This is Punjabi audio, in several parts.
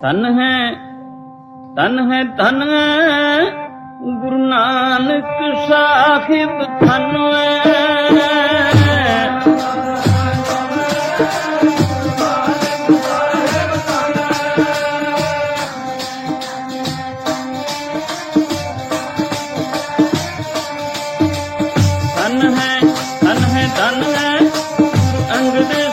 ਧਨ ਹੈ ਧਨ ਹੈ, ਧਨ ਗੁਰੂ ਨਾਨਕ ਸਾਹਿਬ ਧਨ ਧਨ ਹੈ ਧਨ ਹੈ ਧਨ ਹੈ, ਗੁਰੂ ਅੰਗਦ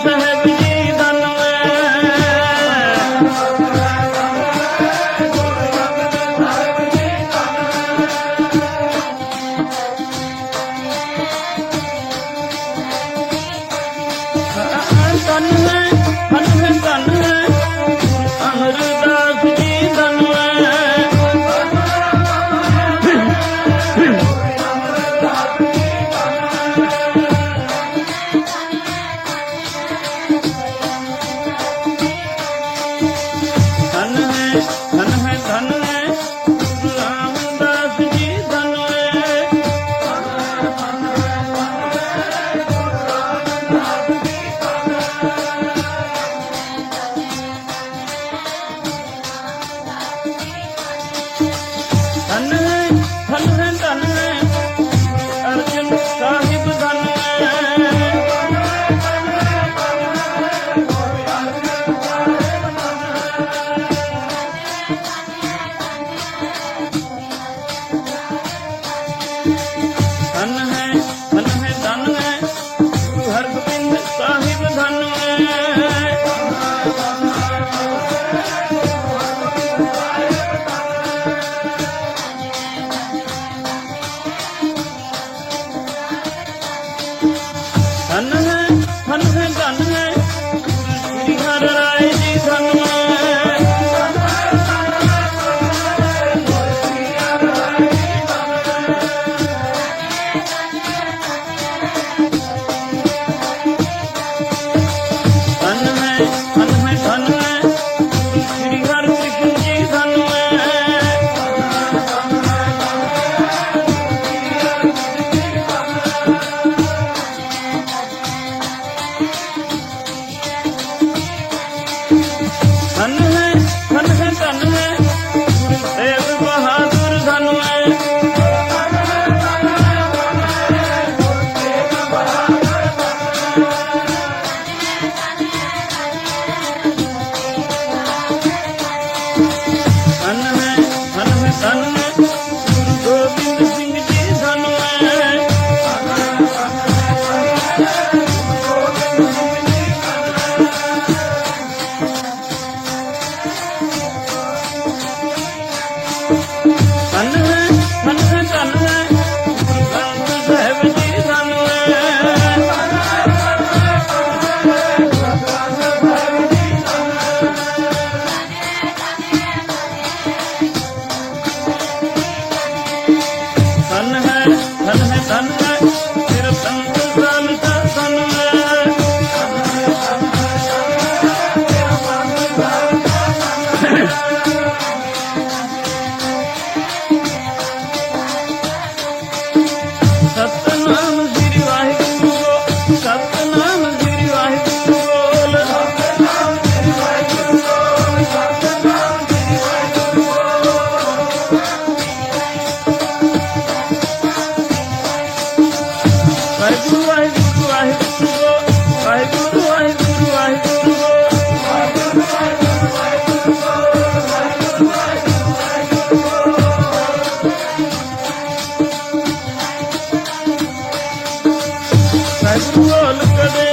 Gracias, कडे